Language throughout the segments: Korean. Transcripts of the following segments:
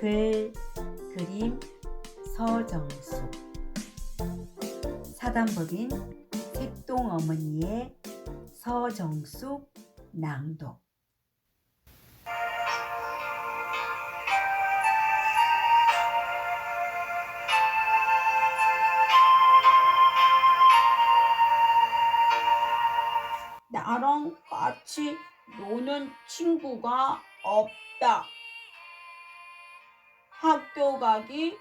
글, 그림 서정수 사단법인 색동어머니의 서정숙 낭독 나랑 같이 노는 친구가 없다. 가기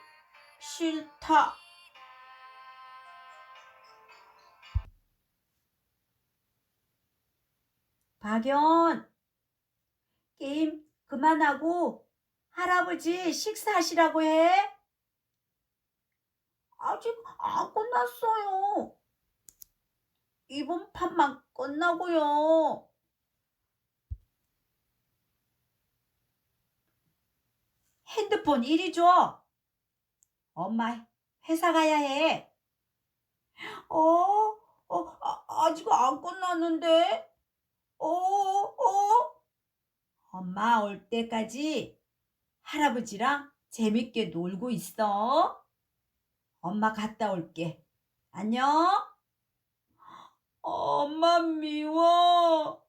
싫다. 박연 게임 그만하고 할아버지 식사하시라고 해. 아직 안 끝났어요. 이번 판만 끝나고요. 핸드폰 이리 줘. 엄마 회사 가야 해. 어, 어, 아, 아직 안 끝났는데. 어, 어. 엄마 올 때까지 할아버지랑 재밌게 놀고 있어. 엄마 갔다 올게. 안녕. 엄마 미워.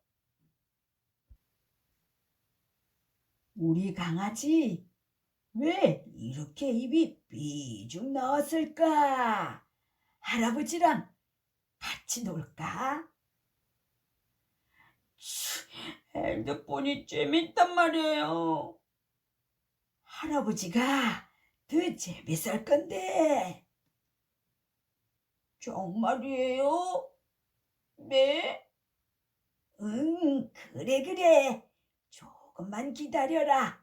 우리 강아지 왜 이렇게 입이 삐죽 나왔을까? 할아버지랑 같이 놀까? 핸드폰이 재밌단 말이에요. 할아버지가 더 재밌을 건데. 정말이에요? 네? 응, 그래, 그래. 조금만 기다려라.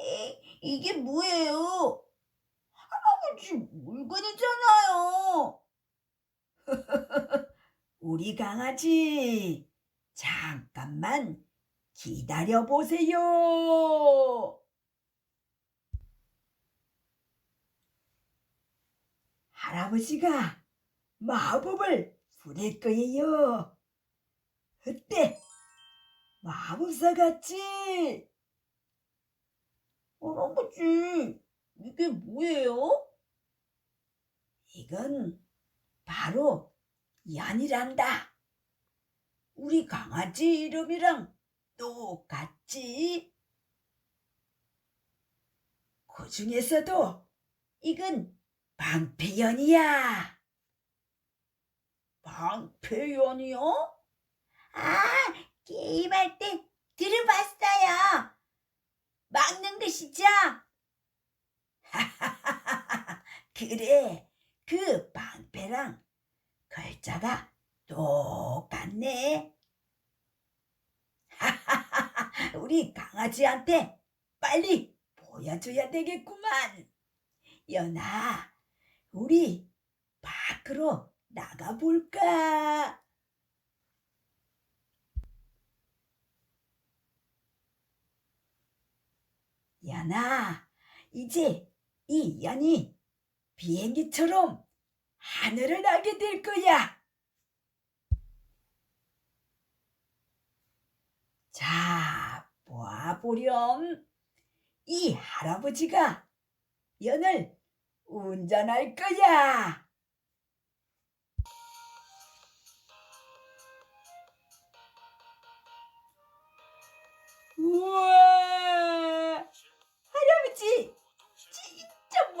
이, 이게 뭐예요? 할아버지 물건이잖아요. 우리 강아지, 잠깐만 기다려 보세요. 할아버지가 마법을 부릴 거예요. 어때? 마법사 같지? 할아버지, 이게 뭐예요? 이건 바로 연이란다. 우리 강아지 이름이랑 똑같지? 그 중에서도 이건 방패연이야. 방패연이요? 아, 게임할 때 들어봤어요. 막는 것이죠? 그래, 그 방패랑 글자가 똑같네. 우리 강아지한테 빨리 보여줘야 되겠구만. 연아, 우리 밖으로 나가볼까? 연아, 이제 이 연이 비행기처럼 하늘을 날게 될 거야. 자, 보아보렴. 이 할아버지가 연을 운전할 거야. 우와!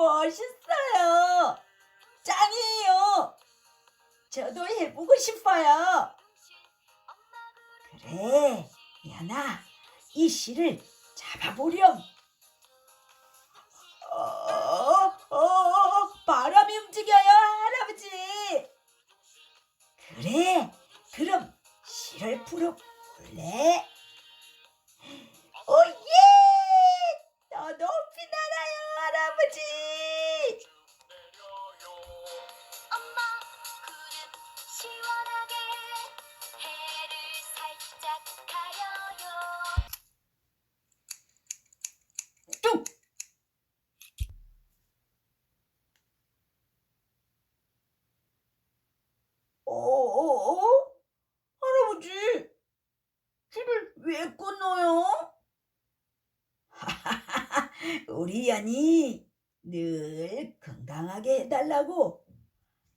멋있어요. 짱이에요. 저도 해보고 싶어요. 그래, 연아, 이 실을 잡아보렴. 어, 어, 바람이 움직여요, 할아버지. 그래, 그럼 실을 풀어 볼래? 왜 끊어요? 우리 연이 늘 건강하게 해달라고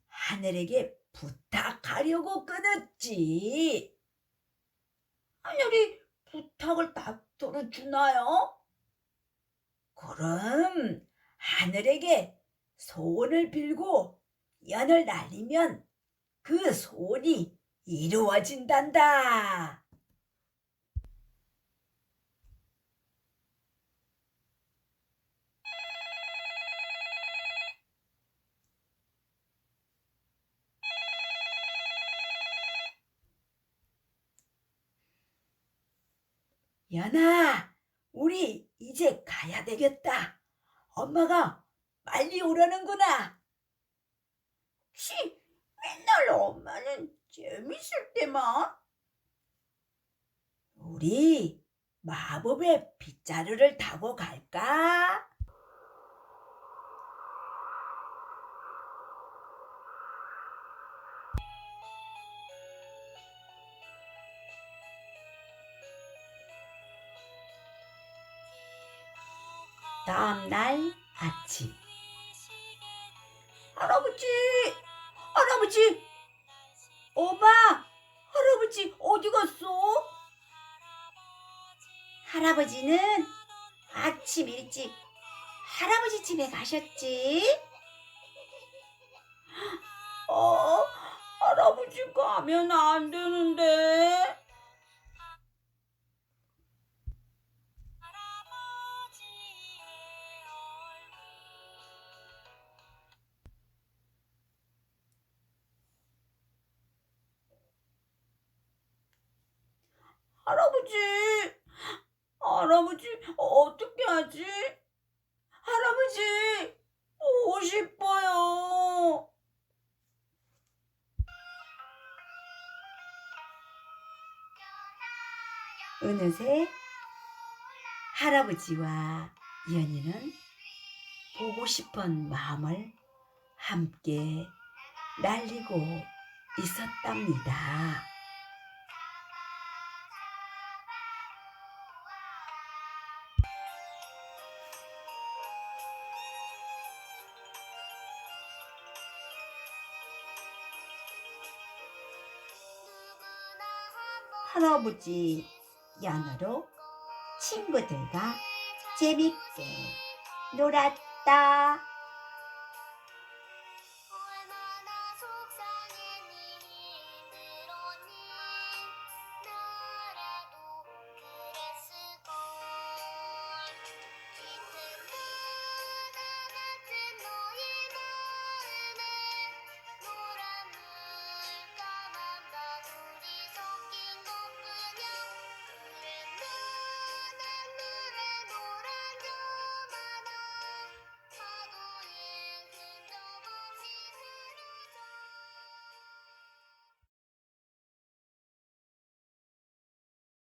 하늘에게 부탁하려고 끊었지. 하늘이 부탁을 딱 들어주나요? 그럼 하늘에게 소원을 빌고 연을 날리면 그 소원이 이루어진단다. 연아, 우리 이제 가야 되겠다. 엄마가 빨리 오라는구나. 혹시 맨날 엄마는 재밌을 때만? 우리 마법의 빗자루를 타고 갈까? 다음 날 아침 할아버지, 할아버지, 오바, 할아버지 어디 갔어? 할아버지는 아침 일찍 할아버지 집에 가셨지? 어, 할아버지 가면 안 되는데. 할아버지, 할아버지, 어떻게 하지? 할아버지, 보고 싶어요. 어느새 할아버지와 연희는 보고 싶은 마음을 함께 날리고 있었답니다. 할아버지 연으로 친구들과 재밌게 놀았다.